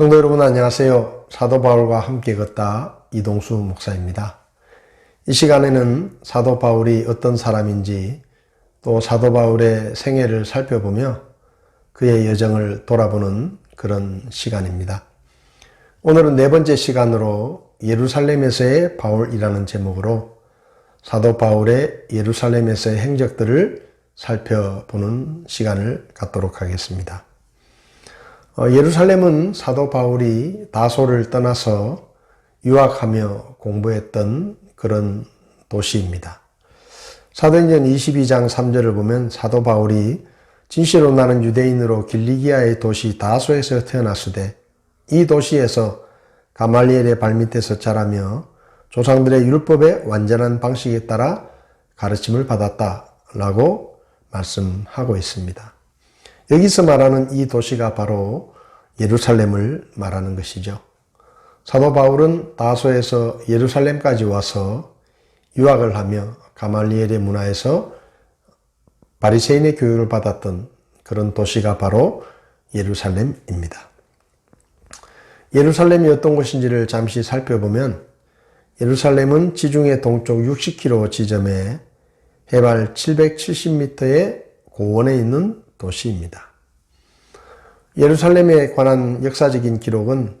성도 여러분 안녕하세요. 사도 바울과 함께 걷다 이동수 목사입니다. 이 시간에는 사도 바울이 어떤 사람인지 또 사도 바울의 생애를 살펴보며 그의 여정을 돌아보는 그런 시간입니다. 오늘은 네 번째 시간으로 예루살렘에서의 바울이라는 제목으로 사도 바울의 예루살렘에서의 행적들을 살펴보는 시간을 갖도록 하겠습니다. 어, 예루살렘은 사도 바울이 다소를 떠나서 유학하며 공부했던 그런 도시입니다. 사도행전 22장 3절을 보면 사도 바울이 진실로 나는 유대인으로 길리기아의 도시 다소에서 태어났으되 이 도시에서 가말리엘의 발밑에서 자라며 조상들의 율법의 완전한 방식에 따라 가르침을 받았다라고 말씀하고 있습니다. 여기서 말하는 이 도시가 바로 예루살렘을 말하는 것이죠. 사도 바울은 다소에서 예루살렘까지 와서 유학을 하며 가말리엘의 문화에서 바리새인의 교육을 받았던 그런 도시가 바로 예루살렘입니다. 예루살렘이 어떤 곳인지를 잠시 살펴보면 예루살렘은 지중해 동쪽 60km 지점에 해발 770m의 고원에 있는 도시입니다. 예루살렘에 관한 역사적인 기록은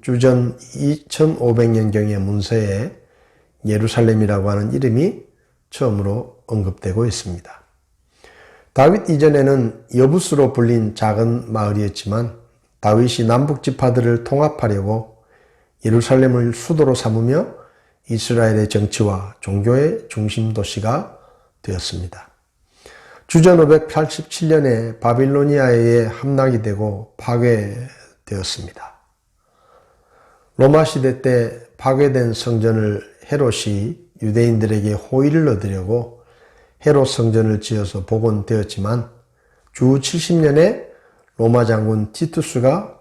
주전 2500년경의 문서에 예루살렘이라고 하는 이름이 처음으로 언급되고 있습니다. 다윗 이전에는 여부스로 불린 작은 마을이었지만 다윗이 남북 지파들을 통합하려고 예루살렘을 수도로 삼으며 이스라엘의 정치와 종교의 중심 도시가 되었습니다. 주전 587년에 바빌로니아에 함락이 되고 파괴되었습니다. 로마 시대 때 파괴된 성전을 헤롯이 유대인들에게 호의를 얻으려고 헤롯 성전을 지어서 복원되었지만 주 70년에 로마 장군 티투스가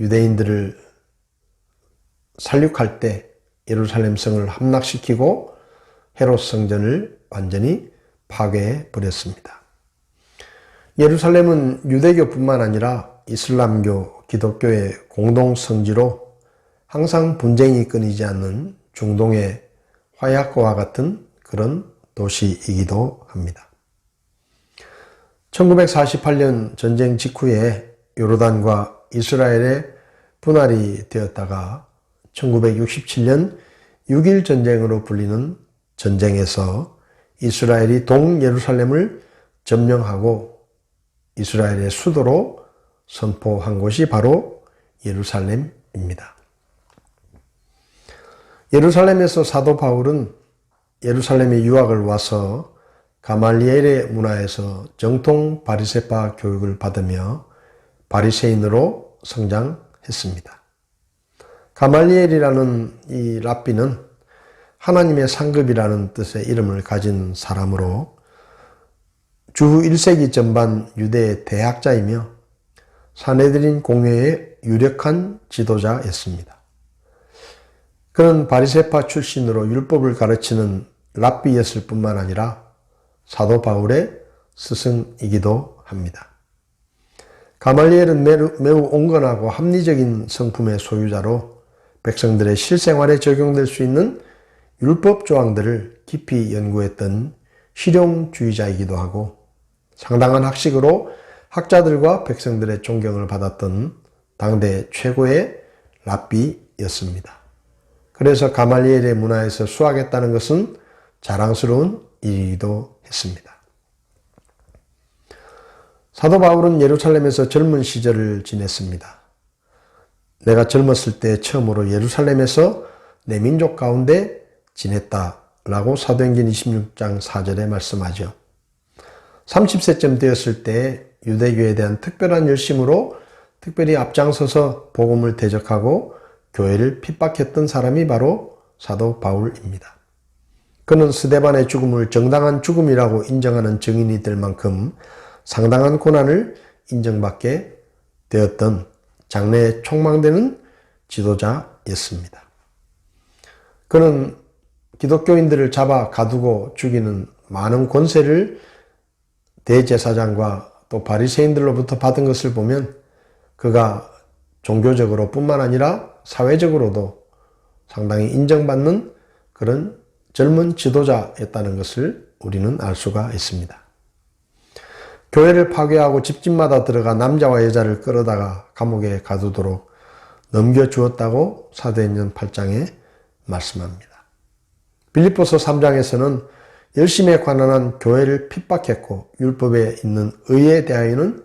유대인들을 살육할 때 예루살렘 성을 함락시키고 헤롯 성전을 완전히 파괴해 버렸습니다. 예루살렘은 유대교뿐만 아니라 이슬람교, 기독교의 공동 성지로 항상 분쟁이 끊이지 않는 중동의 화약고와 같은 그런 도시이기도 합니다. 1948년 전쟁 직후에 요르단과 이스라엘의 분할이 되었다가 1967년 6일 전쟁으로 불리는 전쟁에서 이스라엘이 동예루살렘을 점령하고 이스라엘의 수도로 선포한 곳이 바로 예루살렘입니다. 예루살렘에서 사도 바울은 예루살렘에 유학을 와서 가말리엘의 문화에서 정통 바리세파 교육을 받으며 바리새인으로 성장했습니다. 가말리엘이라는 이 랍비는 하나님의 상급이라는 뜻의 이름을 가진 사람으로 주 1세기 전반 유대의 대학자이며 사내들인 공회의 유력한 지도자였습니다. 그는 바리세파 출신으로 율법을 가르치는 랍비였을 뿐만 아니라 사도 바울의 스승이기도 합니다. 가말리엘은 매우, 온건하고 합리적인 성품의 소유자로 백성들의 실생활에 적용될 수 있는 율법 조항들을 깊이 연구했던 실용주의자이기도 하고 상당한 학식으로 학자들과 백성들의 존경을 받았던 당대 최고의 랍비였습니다. 그래서 가말리엘의 문화에서 수학했다는 것은 자랑스러운 일이기도 했습니다. 사도 바울은 예루살렘에서 젊은 시절을 지냈습니다. 내가 젊었을 때 처음으로 예루살렘에서 내 민족 가운데 지냈다라고 사도행전 26장 4절에 말씀하죠. 30세쯤 되었을 때 유대교에 대한 특별한 열심으로 특별히 앞장서서 복음을 대적하고 교회를 핍박했던 사람이 바로 사도 바울입니다. 그는 스데반의 죽음을 정당한 죽음이라고 인정하는 증인이 될 만큼 상당한 고난을 인정받게 되었던 장래에 촉망되는 지도자였습니다. 그는 기독교인들을 잡아 가두고 죽이는 많은 권세를 대제사장과 또 바리새인들로부터 받은 것을 보면 그가 종교적으로 뿐만 아니라 사회적으로도 상당히 인정받는 그런 젊은 지도자였다는 것을 우리는 알 수가 있습니다. 교회를 파괴하고 집집마다 들어가 남자와 여자를 끌어다가 감옥에 가두도록 넘겨주었다고 사도행전 8장에 말씀합니다. 빌립보서 3장에서는 열심에 관한한 교회를 핍박했고 율법에 있는 의에 대하여는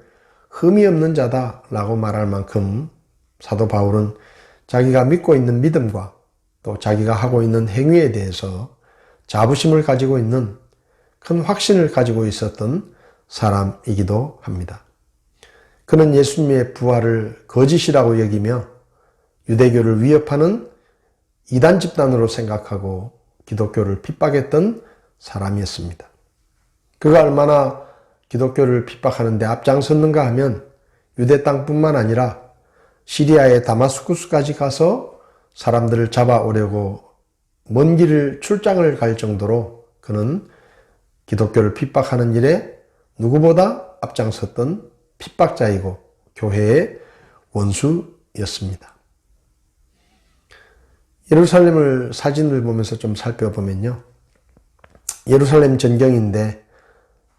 흠이 없는 자다 라고 말할 만큼 사도 바울은 자기가 믿고 있는 믿음과 또 자기가 하고 있는 행위에 대해서 자부심을 가지고 있는 큰 확신을 가지고 있었던 사람이기도 합니다. 그는 예수님의 부활을 거짓이라고 여기며 유대교를 위협하는 이단 집단으로 생각하고 기독교를 핍박했던 사람이었습니다. 그가 얼마나 기독교를 핍박하는데 앞장섰는가 하면 유대 땅뿐만 아니라 시리아의 다마스쿠스까지 가서 사람들을 잡아오려고 먼 길을 출장을 갈 정도로 그는 기독교를 핍박하는 일에 누구보다 앞장섰던 핍박자이고 교회의 원수였습니다. 예루살렘을 사진을 보면서 좀 살펴보면요. 예루살렘 전경인데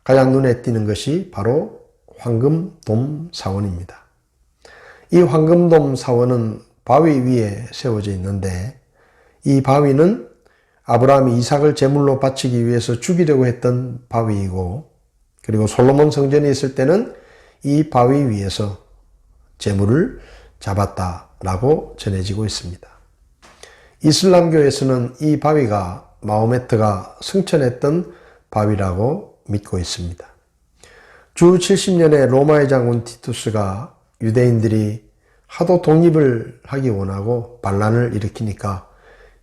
가장 눈에 띄는 것이 바로 황금돔 사원입니다. 이 황금돔 사원은 바위 위에 세워져 있는데 이 바위는 아브라함이 이삭을 제물로 바치기 위해서 죽이려고 했던 바위이고 그리고 솔로몬 성전에 있을 때는 이 바위 위에서 제물을 잡았다라고 전해지고 있습니다. 이슬람교에서는 이 바위가 마호메트가 승천했던 바위라고 믿고 있습니다. 주 70년에 로마의 장군 티투스가 유대인들이 하도 독립을 하기 원하고 반란을 일으키니까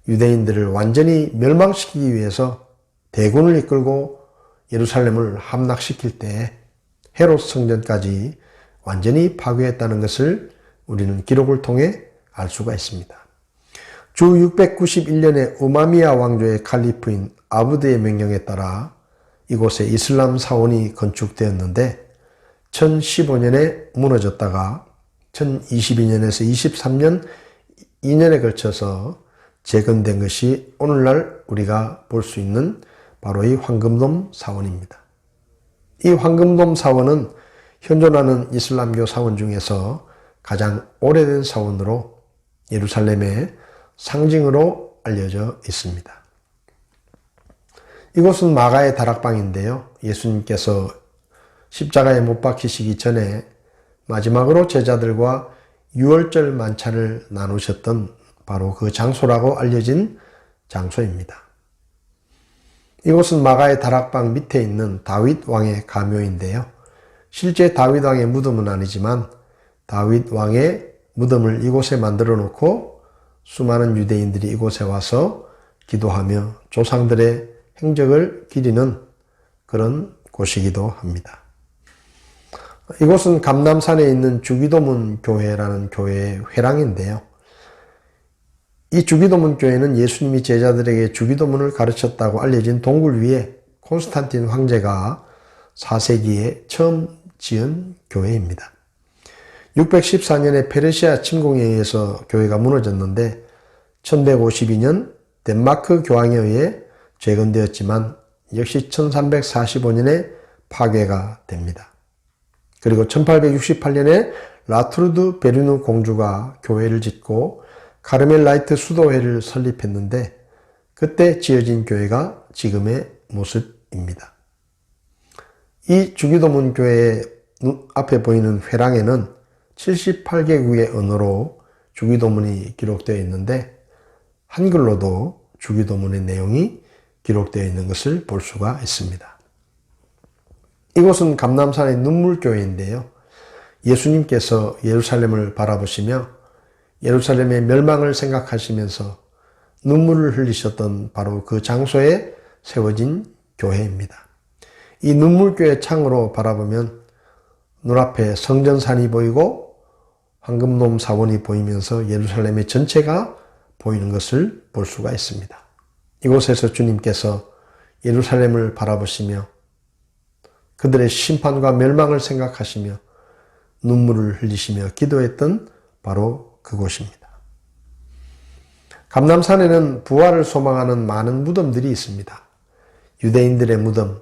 유대인들을 완전히 멸망시키기 위해서 대군을 이끌고 예루살렘을 함락시킬 때 헤롯 성전까지 완전히 파괴했다는 것을 우리는 기록을 통해 알 수가 있습니다. 주 691년에 우마미아 왕조의 칼리프인 아부드의 명령에 따라 이곳에 이슬람 사원이 건축되었는데 1015년에 무너졌다가 1022년에서 23년 2년에 걸쳐서 재건된 것이 오늘날 우리가 볼 수 있는 바로 이 황금돔 사원입니다. 이 황금돔 사원은 현존하는 이슬람교 사원 중에서 가장 오래된 사원으로 예루살렘의 상징으로 알려져 있습니다. 이곳은 마가의 다락방인데요. 예수님께서 십자가에 못 박히시기 전에 마지막으로 제자들과 유월절 만찬을 나누셨던 바로 그 장소라고 알려진 장소입니다. 이곳은 마가의 다락방 밑에 있는 다윗 왕의 가묘인데요. 실제 다윗 왕의 무덤은 아니지만 다윗 왕의 무덤을 이곳에 만들어 놓고 수많은 유대인들이 이곳에 와서 기도하며 조상들의 행적을 기리는 그런 곳이기도 합니다. 이곳은 감남산에 있는 주기도문 교회라는 교회의 회랑인데요. 이 주기도문 교회는 예수님이 제자들에게 주기도문을 가르쳤다고 알려진 동굴 위에 콘스탄틴 황제가 4세기에 처음 지은 교회입니다. 614년에 페르시아 침공에 의해서 교회가 무너졌는데 1152년 덴마크 교황에 의해 재건되었지만 역시 1345년에 파괴가 됩니다. 그리고 1868년에 라투르드 베르누 공주가 교회를 짓고 카르멜라이트 수도회를 설립했는데 그때 지어진 교회가 지금의 모습입니다. 이 주기도문 교회의 앞에 보이는 회랑에는 78개국의 언어로 주기도문이 기록되어 있는데 한글로도 주기도문의 내용이 기록되어 있는 것을 볼 수가 있습니다. 이곳은 감남산의 눈물교회인데요. 예수님께서 예루살렘을 바라보시며 예루살렘의 멸망을 생각하시면서 눈물을 흘리셨던 바로 그 장소에 세워진 교회입니다. 이 눈물교회 창으로 바라보면 눈앞에 성전산이 보이고 황금돔 사원이 보이면서 예루살렘의 전체가 보이는 것을 볼 수가 있습니다. 이곳에서 주님께서 예루살렘을 바라보시며 그들의 심판과 멸망을 생각하시며 눈물을 흘리시며 기도했던 바로 그곳입니다. 감남산에는 부활을 소망하는 많은 무덤들이 있습니다. 유대인들의 무덤,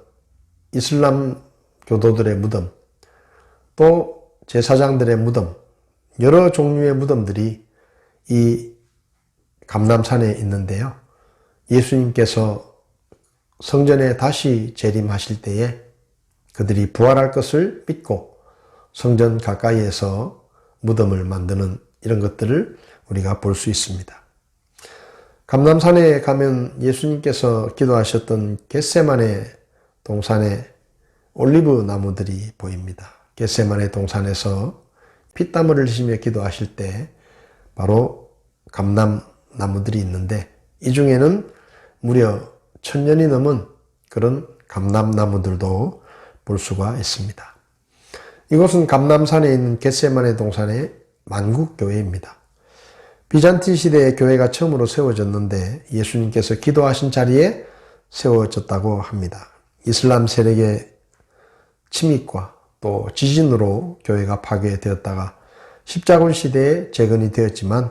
이슬람 교도들의 무덤, 또 제사장들의 무덤, 여러 종류의 무덤들이 이 감남산에 있는데요. 예수님께서 성전에 다시 재림하실 때에 그들이 부활할 것을 믿고 성전 가까이에서 무덤을 만드는 이런 것들을 우리가 볼 수 있습니다. 감남산에 가면 예수님께서 기도하셨던 겟세만의 동산에 올리브 나무들이 보입니다. 겟세만의 동산에서 피땀을 흘리시며 기도하실 때 바로 감남 나무들이 있는데 이 중에는 무려 천년이 넘은 그런 감남 나무들도 볼 수가 있습니다. 이곳은 감남산에 있는 겟세만의 동산의 만국교회입니다. 비잔틴 시대에 교회가 처음으로 세워졌는데 예수님께서 기도하신 자리에 세워졌다고 합니다. 이슬람 세력의 침입과 또 지진으로 교회가 파괴되었다가 십자군 시대에 재건이 되었지만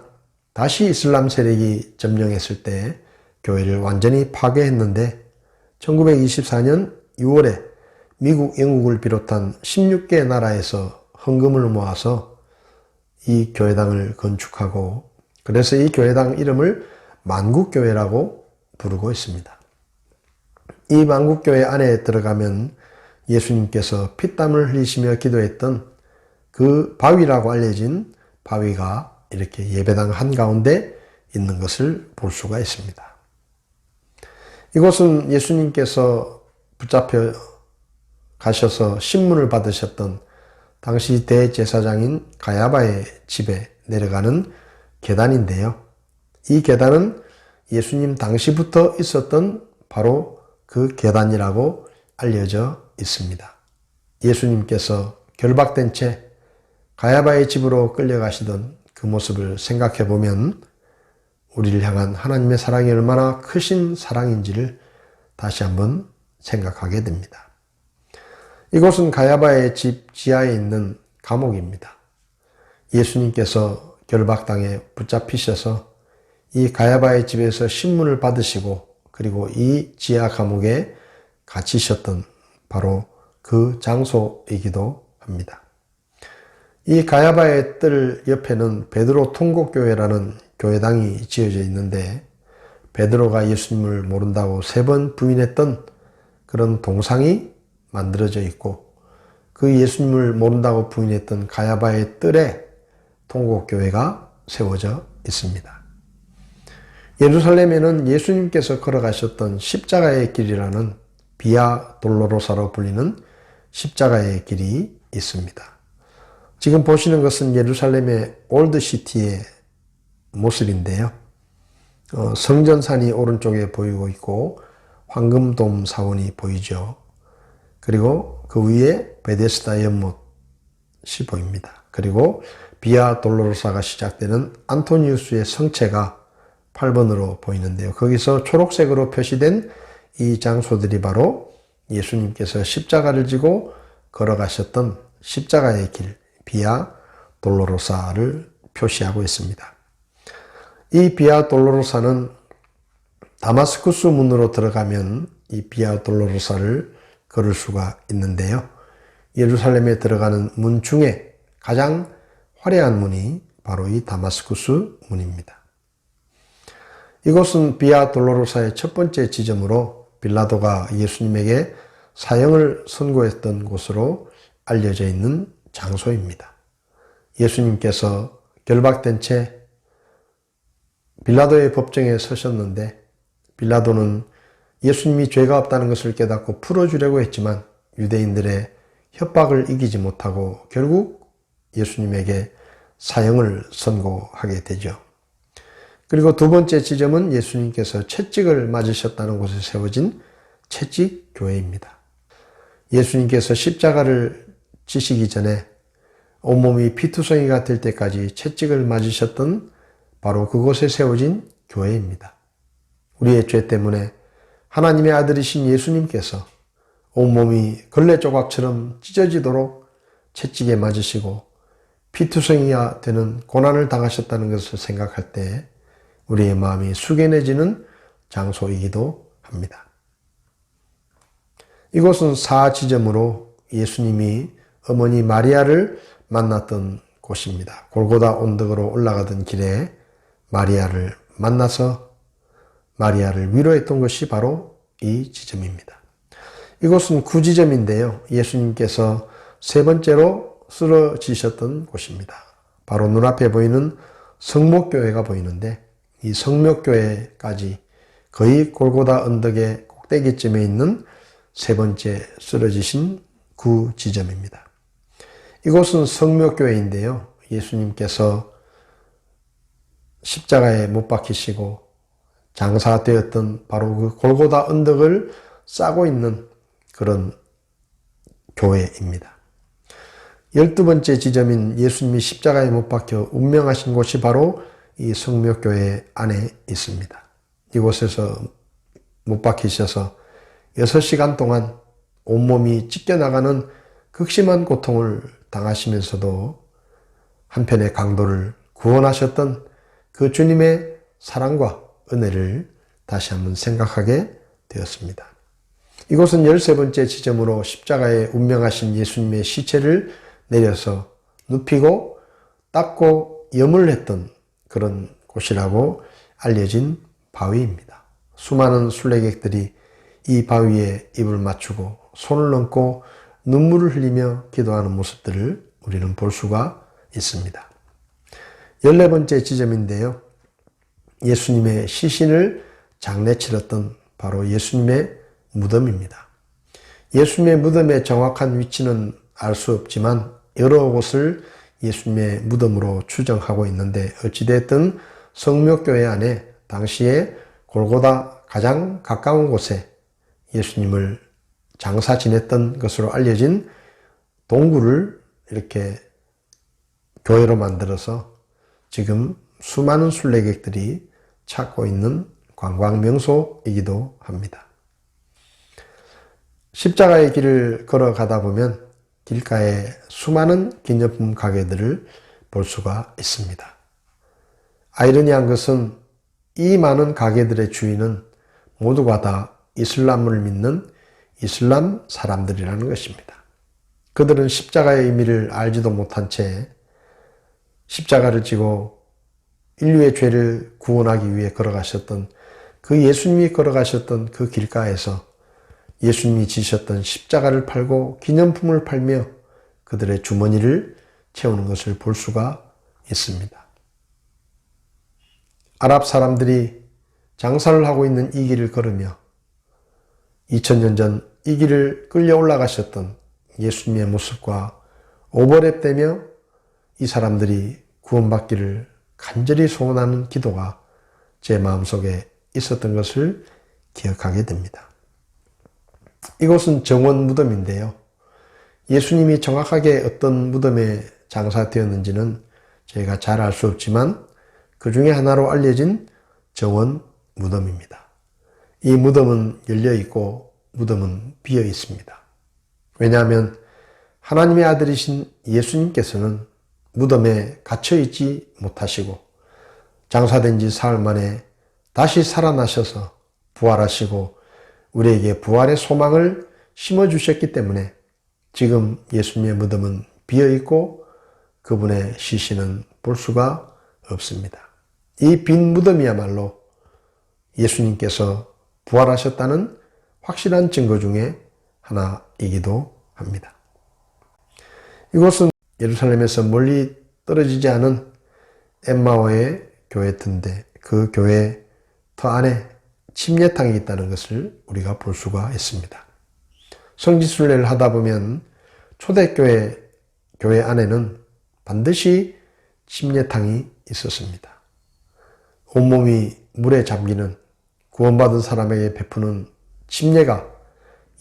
다시 이슬람 세력이 점령했을 때 교회를 완전히 파괴했는데 1924년 6월에 미국, 영국을 비롯한 16개 나라에서 헌금을 모아서 이 교회당을 건축하고 그래서 이 교회당 이름을 만국교회라고 부르고 있습니다. 이 만국교회 안에 들어가면 예수님께서 피땀을 흘리시며 기도했던 그 바위라고 알려진 바위가 이렇게 예배당 한가운데 있는 것을 볼 수가 있습니다. 이곳은 예수님께서 붙잡혀 가셔서 신문을 받으셨던 당시 대제사장인 가야바의 집에 내려가는 계단인데요. 이 계단은 예수님 당시부터 있었던 바로 그 계단이라고 알려져 있습니다. 예수님께서 결박된 채 가야바의 집으로 끌려가시던 그 모습을 생각해 보면 우리를 향한 하나님의 사랑이 얼마나 크신 사랑인지를 다시 한번 생각하게 됩니다. 이곳은 가야바의 집 지하에 있는 감옥입니다. 예수님께서 결박당에 붙잡히셔서 이 가야바의 집에서 신문을 받으시고 그리고 이 지하 감옥에 갇히셨던 바로 그 장소이기도 합니다. 이 가야바의 뜰 옆에는 베드로 통곡교회라는 교회당이 지어져 있는데 베드로가 예수님을 모른다고 세 번 부인했던 그런 동상이 만들어져 있고 그 예수님을 모른다고 부인했던 가야바의 뜰에 통곡교회가 세워져 있습니다. 예루살렘에는 예수님께서 걸어가셨던 십자가의 길이라는 비아 돌로로사로 불리는 십자가의 길이 있습니다. 지금 보시는 것은 예루살렘의 올드시티의 모습인데요. 어, 성전산이 오른쪽에 보이고 있고 황금돔 사원이 보이죠. 그리고 그 위에 베데스다 연못이 보입니다. 그리고 비아 돌로로사가 시작되는 안토니우스의 성체가 8번으로 보이는데요. 거기서 초록색으로 표시된 이 장소들이 바로 예수님께서 십자가를 지고 걸어가셨던 십자가의 길, 비아 돌로로사를 표시하고 있습니다. 이 비아 돌로로사는 다마스쿠스 문으로 들어가면 이 비아 돌로로사를 걸을 수가 있는데요. 예루살렘에 들어가는 문 중에 가장 화려한 문이 바로 이 다마스쿠스 문입니다. 이곳은 비아 돌로로사의 첫 번째 지점으로 빌라도가 예수님에게 사형을 선고했던 곳으로 알려져 있는 장소입니다. 예수님께서 결박된 채 빌라도의 법정에 서셨는데 빌라도는 예수님이 죄가 없다는 것을 깨닫고 풀어주려고 했지만 유대인들의 협박을 이기지 못하고 결국 예수님에게 사형을 선고하게 되죠. 그리고 두 번째 지점은 예수님께서 채찍을 맞으셨다는 곳에 세워진 채찍 교회입니다. 예수님께서 십자가를 지시기 전에 온몸이 피투성이가 될 때까지 채찍을 맞으셨던 바로 그곳에 세워진 교회입니다. 우리의 죄 때문에 하나님의 아들이신 예수님께서 온몸이 걸레 조각처럼 찢어지도록 채찍에 맞으시고 피투성이가 되는 고난을 당하셨다는 것을 생각할 때 우리의 마음이 숙연해지는 장소이기도 합니다. 이곳은 사지점으로 예수님이 어머니 마리아를 만났던 곳입니다. 골고다 언덕으로 올라가던 길에 마리아를 만나서 마리아를 위로했던 것이 바로 이 지점입니다. 이곳은 구지점인데요. 예수님께서 세 번째로 쓰러지셨던 곳입니다. 바로 눈앞에 보이는 성목교회가 보이는데 이 성목교회까지 거의 골고다 언덕의 꼭대기쯤에 있는 세 번째 쓰러지신 구 지점입니다. 이곳은 성묘교회인데요. 예수님께서 십자가에 못 박히시고 장사되었던 바로 그 골고다 언덕을 싸고 있는 그런 교회입니다. 열두 번째 지점인 예수님이 십자가에 못 박혀 운명하신 곳이 바로 이 성묘교회 안에 있습니다. 이곳에서 못 박히셔서 6시간 동안 온몸이 찢겨나가는 극심한 고통을 당하시면서도 한편의 강도를 구원하셨던 그 주님의 사랑과 은혜를 다시 한번 생각하게 되었습니다. 이곳은 13번째 지점으로 십자가에 운명하신 예수님의 시체를 내려서 눕히고 닦고 염을 했던 그런 곳이라고 알려진 바위입니다. 수많은 순례객들이 이 바위에 입을 맞추고 손을 얹고 눈물을 흘리며 기도하는 모습들을 우리는 볼 수가 있습니다. 14번째 지점인데요. 예수님의 시신을 장례 치렀던 바로 예수님의 무덤입니다. 예수님의 무덤의 정확한 위치는 알 수 없지만 여러 곳을 예수님의 무덤으로 추정하고 있는데 어찌됐든 성묘교회 안에 당시에 골고다 가장 가까운 곳에 예수님을 장사 지냈던 것으로 알려진 동굴을 이렇게 교회로 만들어서 지금 수많은 순례객들이 찾고 있는 관광 명소이기도 합니다. 십자가의 길을 걸어가다 보면 길가에 수많은 기념품 가게들을 볼 수가 있습니다. 아이러니한 것은 이 많은 가게들의 주인은 모두가 다 이슬람을 믿는 이슬람 사람들이라는 것입니다. 그들은 십자가의 의미를 알지도 못한 채 십자가를 지고 인류의 죄를 구원하기 위해 걸어가셨던 그 예수님이 걸어가셨던 그 길가에서 예수님이 지셨던 십자가를 팔고 기념품을 팔며 그들의 주머니를 채우는 것을 볼 수가 있습니다. 아랍 사람들이 장사를 하고 있는 이 길을 걸으며 2000년 전 이 길을 끌려 올라가셨던 예수님의 모습과 오버랩되며 이 사람들이 구원받기를 간절히 소원하는 기도가 제 마음속에 있었던 것을 기억하게 됩니다. 이곳은 정원 무덤인데요. 예수님이 정확하게 어떤 무덤에 장사되었는지는 저희가 잘 알 수 없지만 그 중에 하나로 알려진 정원 무덤입니다. 이 무덤은 열려 있고 무덤은 비어 있습니다. 왜냐하면 하나님의 아들이신 예수님께서는 무덤에 갇혀 있지 못하시고 장사된 지 사흘 만에 다시 살아나셔서 부활하시고 우리에게 부활의 소망을 심어 주셨기 때문에 지금 예수님의 무덤은 비어 있고 그분의 시신은 볼 수가 없습니다. 이 빈 무덤이야말로 예수님께서 부활하셨다는 확실한 증거 중에 하나이기도 합니다. 이곳은 예루살렘에서 멀리 떨어지지 않은 엠마오의 교회터인데 그 교회 터 안에 침례탕이 있다는 것을 우리가 볼 수가 있습니다. 성지순례를 하다 보면 초대교회 교회 안에는 반드시 침례탕이 있었습니다. 온몸이 물에 잠기는 구원받은 사람에게 베푸는 침례가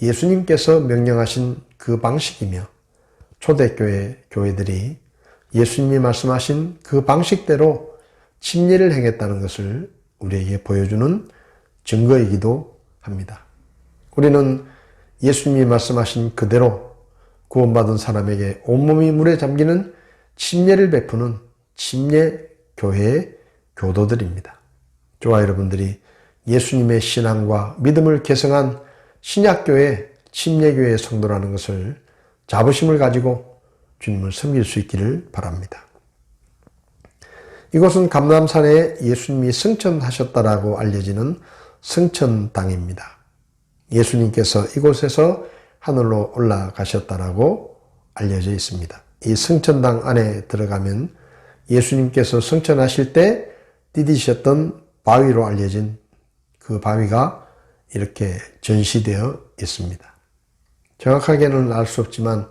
예수님께서 명령하신 그 방식이며 초대교회 교회들이 예수님이 말씀하신 그 방식대로 침례를 행했다는 것을 우리에게 보여주는 증거이기도 합니다. 우리는 예수님이 말씀하신 그대로 구원받은 사람에게 온몸이 물에 잠기는 침례를 베푸는 침례 교회의 교도들입니다. 저와 여러분들이 예수님의 신앙과 믿음을 개성한 신약교회 침례교회의 성도라는 것을 자부심을 가지고 주님을 섬길 수 있기를 바랍니다. 이곳은 감남산에 예수님이 승천하셨다라고 알려지는 승천 땅입니다. 예수님께서 이곳에서 하늘로 올라가셨다라고 알려져 있습니다. 이 승천당 안에 들어가면 예수님께서 승천하실 때 디디셨던 바위로 알려진 그 바위가 이렇게 전시되어 있습니다. 정확하게는 알 수 없지만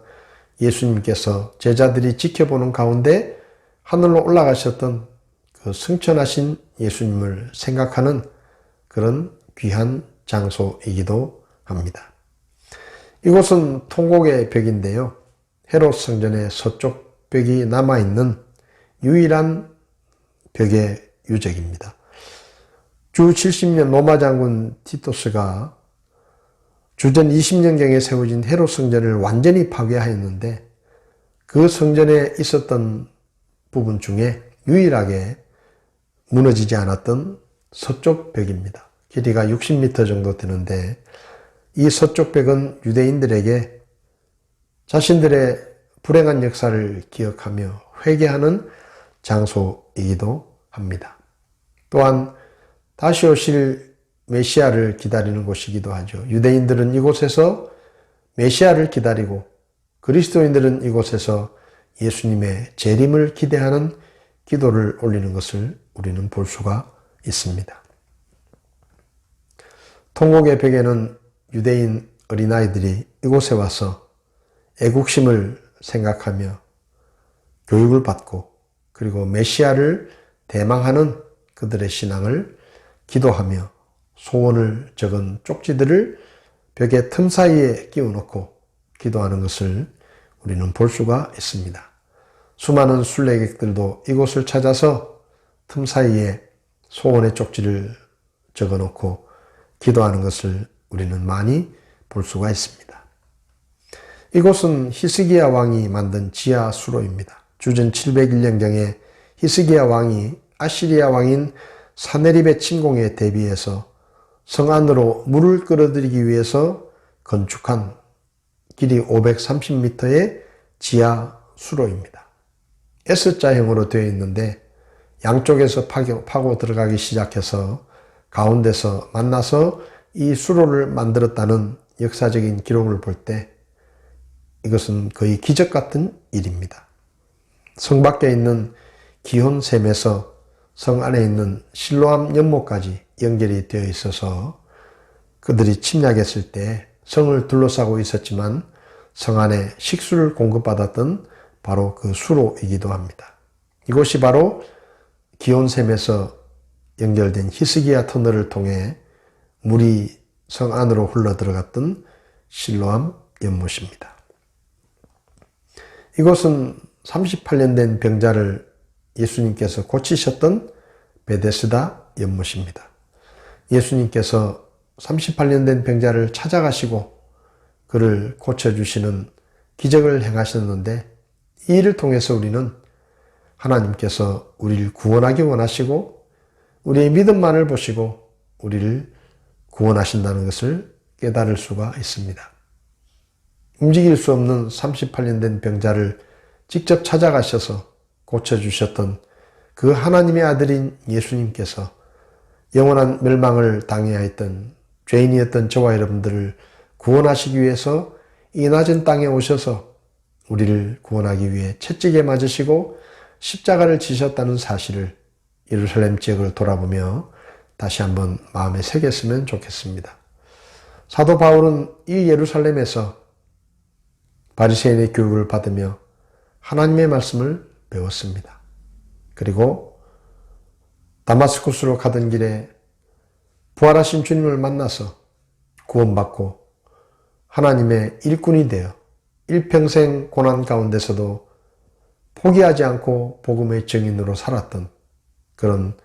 예수님께서 제자들이 지켜보는 가운데 하늘로 올라가셨던 그 승천하신 예수님을 생각하는 그런 귀한 장소이기도 합니다. 이곳은 통곡의 벽인데요. 헤롯 성전의 서쪽 벽이 남아있는 유일한 벽의 유적입니다. 주 70년 로마 장군 티토스가 주전 20년경에 세워진 헤롯 성전을 완전히 파괴하였는데 그 성전에 있었던 부분 중에 유일하게 무너지지 않았던 서쪽 벽입니다. 길이가 60m 정도 되는데 이 서쪽 벽은 유대인들에게 자신들의 불행한 역사를 기억하며 회개하는 장소이기도 합니다. 또한 다시 오실 메시아를 기다리는 곳이기도 하죠. 유대인들은 이곳에서 메시아를 기다리고 그리스도인들은 이곳에서 예수님의 재림을 기대하는 기도를 올리는 것을 우리는 볼 수가 있습니다. 통곡의 벽에는 유대인 어린아이들이 이곳에 와서 애국심을 생각하며 교육을 받고 그리고 메시아를 대망하는 그들의 신앙을 기도하며 소원을 적은 쪽지들을 벽의 틈 사이에 끼워놓고 기도하는 것을 우리는 볼 수가 있습니다. 수많은 순례객들도 이곳을 찾아서 틈 사이에 소원의 쪽지를 적어 놓고 기도하는 것을 우리는 많이 볼 수가 있습니다. 이곳은 히스기야 왕이 만든 지하 수로입니다. 주전 701년경에 히스기야 왕이 아시리아 왕인 사네립의 침공에 대비해서 성 안으로 물을 끌어들이기 위해서 건축한 길이 530m의 지하 수로입니다. S자형으로 되어 있는데 양쪽에서 파고, 파고 들어가기 시작해서 가운데서 만나서 이 수로를 만들었다는 역사적인 기록을 볼 때 이것은 거의 기적 같은 일입니다. 성 밖에 있는 기혼샘에서 성 안에 있는 실로암 연못까지 연결이 되어 있어서 그들이 침략했을 때 성을 둘러싸고 있었지만 성 안에 식수를 공급받았던 바로 그 수로이기도 합니다. 이곳이 바로 기온샘에서 연결된 히스기야 터널을 통해 물이 성 안으로 흘러 들어갔던 실로암 연못입니다. 이곳은 38년 된 병자를 예수님께서 고치셨던 베데스다 연못입니다. 예수님께서 38년 된 병자를 찾아가시고 그를 고쳐주시는 기적을 행하셨는데 이 일을 통해서 우리는 하나님께서 우리를 구원하기 원하시고 우리의 믿음만을 보시고 우리를 구원하신다는 것을 깨달을 수가 있습니다. 움직일 수 없는 38년 된 병자를 직접 찾아가셔서 고쳐주셨던 그 하나님의 아들인 예수님께서 영원한 멸망을 당해야 했던 죄인이었던 저와 여러분들을 구원하시기 위해서 이 낮은 땅에 오셔서 우리를 구원하기 위해 채찍에 맞으시고 십자가를 지셨다는 사실을 예루살렘 지역을 돌아보며 다시 한번 마음에 새겼으면 좋겠습니다. 사도 바울은 이 예루살렘에서 바리새인의 교육을 받으며 하나님의 말씀을 배웠습니다. 그리고 다마스쿠스로 가던 길에 부활하신 주님을 만나서 구원받고 하나님의 일꾼이 되어 일평생 고난 가운데서도 포기하지 않고 복음의 증인으로 살았던 그런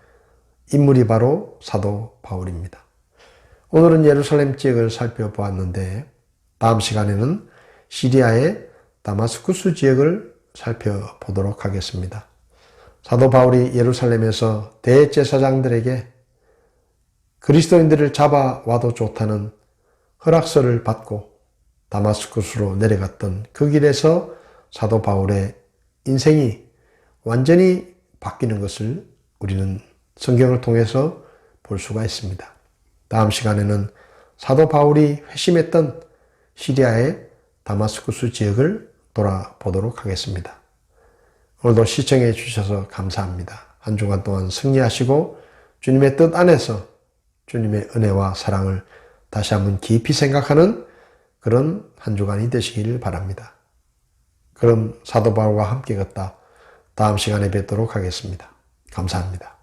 인물이 바로 사도 바울입니다. 오늘은 예루살렘 지역을 살펴보았는데 다음 시간에는 시리아의 다마스쿠스 지역을 살펴보도록 하겠습니다. 사도 바울이 예루살렘에서 대제사장들에게 그리스도인들을 잡아와도 좋다는 허락서를 받고 다마스쿠스로 내려갔던 그 길에서 사도 바울의 인생이 완전히 바뀌는 것을 우리는 성경을 통해서 볼 수가 있습니다. 다음 시간에는 사도 바울이 회심했던 시리아의 다마스쿠스 지역을 돌아보도록 하겠습니다. 오늘도 시청해 주셔서 감사합니다. 한 주간 동안 승리하시고 주님의 뜻 안에서 주님의 은혜와 사랑을 다시 한번 깊이 생각하는 그런 한 주간이 되시기를 바랍니다. 그럼 사도 바울과 함께 걷다 다음 시간에 뵙도록 하겠습니다. 감사합니다.